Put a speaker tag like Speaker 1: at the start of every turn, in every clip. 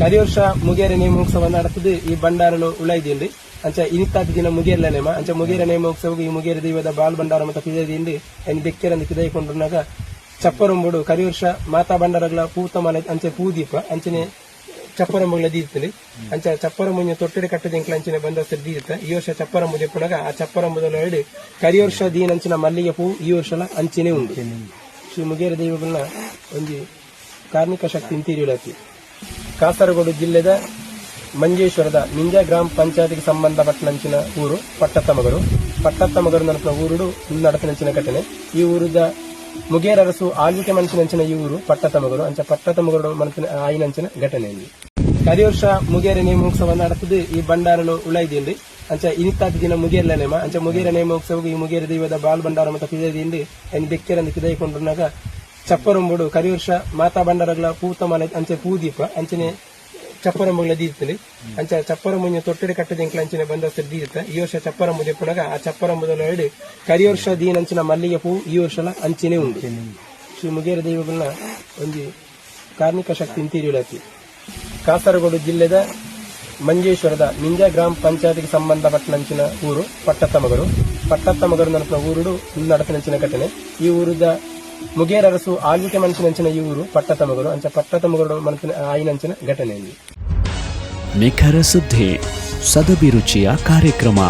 Speaker 1: ಕರಿ ವರ್ಷ ಮುಗಿಯರ ನೇಮೋತ್ಸವ ನಡೆಸದೆ ಈ ಬಂಡಾರಲು ಉಳಿದೀನಿ ಅಂಚ ಇನಿತ್ತಾದ ದಿನ ಮುಗಿಯರ್ಲ ನೇಮ. ಅಂಚ ಮುಗಿಯರ ನೇಮೋತ್ಸವ ಈ ಮುಗಿಯರ ದೈವದ ಬಾಲ್ ಬಂಡಾರ ಮತ್ತು ಪಿದೈದಿಂಡು ಅನ್ ಬೆಕ್ಕೆರಂದು ಪಿದೈಕೊಂಡ್ರನಾಗ ಚಪ್ಪರಂಬುಡು ಕರಿ ವರ್ಷ ಮಾತಾ ಬಂಡಾರಗಳ ಪೂತಮಲ ಅಂಚೆ ಪೂದೀಪ. ಅಂಚನೆ ಚಪ್ಪರಂಬುಗಳ ದೀರ್ತಲಿ. ಅಂಚ ಚಪ್ಪರಂಬುಜ ತೊಟ್ಟೆಡೆ ಕಟ್ಟದ ಎಂಕ್ಲ ಅಂಚಿನ ಬಂದಸ್ತ ದೀರ್ತ. ಈ ವರ್ಷ ಚಪ್ಪರಂಬು ದೆಪ್ಪನಾಗ ಆ ಚಪ್ಪರಂಬುದಲ್ಲ ಹೇಳಿ ಕರಿ ವರ್ಷ ಅಂಚಿನ ಮಲ್ಲಿಗೆ ಪೂ ಈ ವರ್ಷಲ ಅಂಚಿನೇ ಉಂಟು. ಶ್ರೀ ಮುಗೇರ ದೈವಗಳನ್ನ ಒಂದು ಕಾರ್ಮಿಕ ಶಕ್ತಿ ಇಂತೀರಿಯಲತ್ತಿ ಕಾಸರಗೋಡು ಜಿಲ್ಲೆದ ಮಂಜೇಶ್ವರದ ನಿಂಜ ಗ್ರಾಮ ಪಂಚಾಯತ್ಗೆ ಸಂಬಂಧಪಟ್ಟನಂಚಿನ ಊರು ಪಟ್ಟತ್ತಮಗರು. ಪಟ್ಟತ್ತಮಗರು ನಡೆಸಿನ ಊರುಡು ನಡೆಸಿನಂಚಿನ ಘಟನೆ. ಈ ಊರಿದ ಮುಗೇರರಸು ಆಳ್ವಿಕೆ ಮನಸ್ಸಿನಂಚಿನ ಈ ಊರು ಪಟ್ಟತ್ತಮಗರು. ಅಂಚ ಪಟ್ಟತ್ತಮಗರು ಮನಸ್ಸಿನ ಆಯಿನಂಚಿನ ಘಟನೆ ಇಲ್ಲಿ ಕರಿ ವರ್ಷ ಮುಗೇರ ನೇಮೋತ್ಸವ ನಡೆತದೆ ಈ ಭಂಡಾರನು ಉಳೈದಿಂಡು ಅಂಚ ಇನಿತ್ತಾದ ದಿನ ಮುಗೇರ್ಲ ನೇಮ. ಅಂಚ ಮುಗೇರ ನೇಮೋತ್ಸವ ಈ ಮುಗೇರ ದೈವದ ಬಾಲ್ ಬಂಡಾರ ಮತ್ತು ಪಿದೈದಿಂಡು ಎನ್ ಬೆಕ್ಕೆರಂದು ಪಿದೈಕೊಂಡ್ರನಾಗ ಚಪ್ಪರೊಂಬುಡು ಕರಿ ವರ್ಷ ಮಾತಾ ಬಂಡಾರಗಳ ಪೂತಮಲ ಅಂಚೆ ಪೂದೀಪ ಅಂಚನೆ ಚಪ್ಪರಂಬುಗಳ ದೀರ್ತಲಿ ಅಂಚ ಚಪ್ಪರಂಬುಜ ತೊಟ್ಟಡೆ ಕಟ್ಟದ ಎಂಕ್ಲ ಅಂಚಿನ ಬಂದಸ್ತ ದೀರ್ತ ಈ ವರ್ಷ ಚಪ್ಪರಂಬು ದೆಪ್ಪನಾಗ ಆ ಚಪ್ಪರಂಬುದಲ್ಲ ಹೇಳಿ ಕರಿ ವರ್ಷ ದೀನಂಚಿನ ಮಲ್ಲಿಗೆ ಪೂ ಈ ವರ್ಷಲ ಅಂಚಿನೇ ಉಂಟು. ಶ್ರೀ ಮುಗೇರ ದೇವಗಳನ್ನ ಒಂದು ಕಾರ್ಮಿಕ ಶಕ್ತಿ ಇಂತೀರಿಯಲತ್ತಿ ಕಾಸರಗೋಡು ಜಿಲ್ಲೆದ ಮಂಜೇಶ್ವರದ ನಿಂಜ ಗ್ರಾಮ ಪಂಚಾಯತ್ಗೆ ಸಂಬಂಧಪಟ್ಟನಂಚಿನ ಊರು ಪಟ್ಟತ್ತಮಗರು. ಪಟ್ಟತ್ತಮಗರು ನಡೆಸಿನ ಊರುಡು ನಡೆಸಿನಂಚಿನ ಘಟನೆ. ಈ ಊರಿದ ಮುಗೇರರಸು ಆಳ್ವಿಕೆ ಈ ಊರು ಅಂತ ಅಂಚ ಪಟ್ಟತಮಗರು ಮನಸ್ಸಿನ ಆಯಿನಂಚಿನ ಘಟನೆ ಇಲ್ಲಿ
Speaker 2: ನಿಖರ ಸುದ್ದಿ ಸದಭಿರುಚಿಯ ಕಾರ್ಯಕ್ರಮ.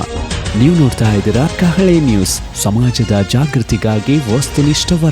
Speaker 2: ನೀವು ನೋಡ್ತಾ ಇದ್ದೀರಾ ಕಹಳೆ ನ್ಯೂಸ್. ಸಮಾಜದ ಜಾಗೃತಿಗಾಗಿ ವಸ್ತುನಿಷ್ಠ